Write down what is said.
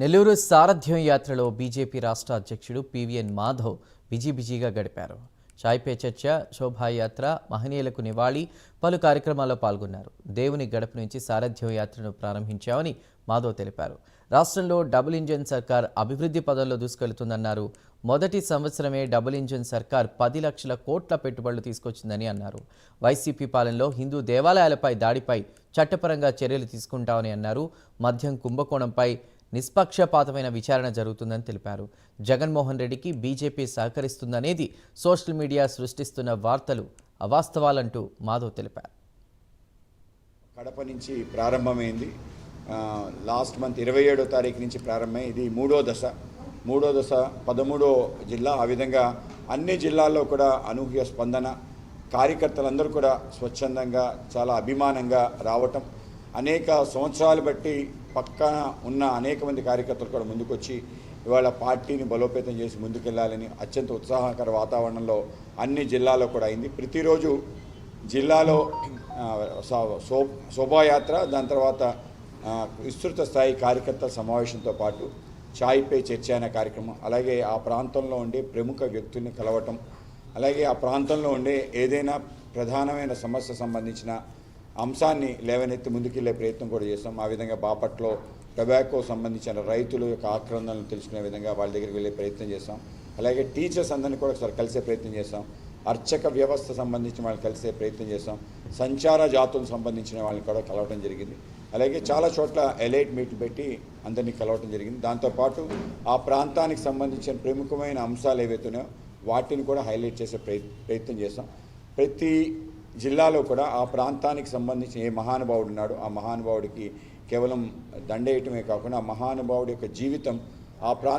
నెల్లూరు సారథ్యం యాత్రలో బీజేపీ రాష్ట్ర అధ్యక్షుడు పివిఎన్ మాధవ్ బిజీ బిజీగా గడిపారు. చాయ్ పే చర్చ శోభాయాత్ర మహనీయులకు నివాళి పలు కార్యక్రమాల్లో పాల్గొన్నారు. దేవుని గడప నుంచి సారథ్యం యాత్రను ప్రారంభించామని మాధవ్ తెలిపారు. రాష్ట్రంలో డబుల్ ఇంజిన్ సర్కార్ అభివృద్ధి పదంలో దూసుకెళ్తుందన్నారు. మొదటి సంవత్సరమే డబుల్ ఇంజిన్ సర్కార్ పది లక్షల కోట్ల పెట్టుబడులు తీసుకొచ్చిందని అన్నారు. వైసీపీ పాలనలో హిందూ దేవాలయాలపై దాడిపై చట్టపరంగా చర్యలు తీసుకుంటామని అన్నారు. మద్యం కుంభకోణంపై నిష్పక్షపాతమైన విచారణ జరుగుతుందని తెలిపారు. జగన్మోహన్ రెడ్డికి బీజేపీ సహకరిస్తుందనేది సోషల్ మీడియా సృష్టిస్తున్న వార్తలు అవాస్తవాలంటూ మాధవ్ తెలిపారు. కడప నుంచి ప్రారంభమైంది. లాస్ట్ మంత్ ఇరవై ఏడో తారీఖు నుంచి ప్రారంభమై ఇది మూడో దశ. మూడో దశ పదమూడో జిల్లా ఆ విధంగా అన్ని జిల్లాల్లో కూడా అనూహ్య స్పందన. కార్యకర్తలందరూ కూడా స్వచ్ఛందంగా చాలా అభిమానంగా రావటం అనేక సంవత్సరాలు బట్టి పక్కన ఉన్న అనేక మంది కార్యకర్తలు కూడా ముందుకొచ్చి ఇవాళ పార్టీని బలోపేతం చేసి ముందుకెళ్ళాలని అత్యంత ఉత్సాహకర వాతావరణంలో అన్ని జిల్లాలో కూడా అయింది. ప్రతిరోజు జిల్లాలో శో- శోభాయాత్ర దాని తర్వాత విస్తృత స్థాయి కార్యకర్తల సమావేశంతో పాటు చాయ్ చర్చ అనే కార్యక్రమం అలాగే ఆ ప్రాంతంలో ఉండే ప్రముఖ వ్యక్తుల్ని కలవటం అలాగే ఆ ప్రాంతంలో ఉండే ఏదైనా ప్రధానమైన సమస్య సంబంధించిన అంశాన్ని లేవనెత్తి ముందుకెళ్ళే ప్రయత్నం కూడా చేస్తాం. ఆ విధంగా బాపట్లో టొబాకో సంబంధించిన రైతుల యొక్క ఆక్రందనలు తెలుసుకునే విధంగా వాళ్ళ దగ్గరికి వెళ్ళే ప్రయత్నం చేస్తాం. అలాగే టీచర్స్ అందరినీ కూడా ఒకసారి కలిసే ప్రయత్నం చేస్తాం. అర్చక వ్యవస్థ సంబంధించిన వాళ్ళని కలిసే ప్రయత్నం చేస్తాం. సంచార జాతులకు సంబంధించిన వాళ్ళని కూడా కలవడం జరిగింది. అలాగే చాలా చోట్ల ఎలైట్ మీట్లు పెట్టి అందరినీ కలవటం జరిగింది. దాంతోపాటు ఆ ప్రాంతానికి సంబంధించిన ప్రముఖమైన అంశాలు ఏవైతున్నాయో వాటిని కూడా హైలైట్ చేసే ప్రయత్ ప్రయత్నం చేస్తాం. ప్రతి జిల్లాలో కూడా ఆ ప్రాంతానికి సంబంధించిన ఏ మహానుభావుడు ఉన్నాడో ఆ మహానుభావుడికి కేవలం దండేయటమే కాకుండా ఆ మహానుభావుడి యొక్క జీవితం ఆ ప్రాంత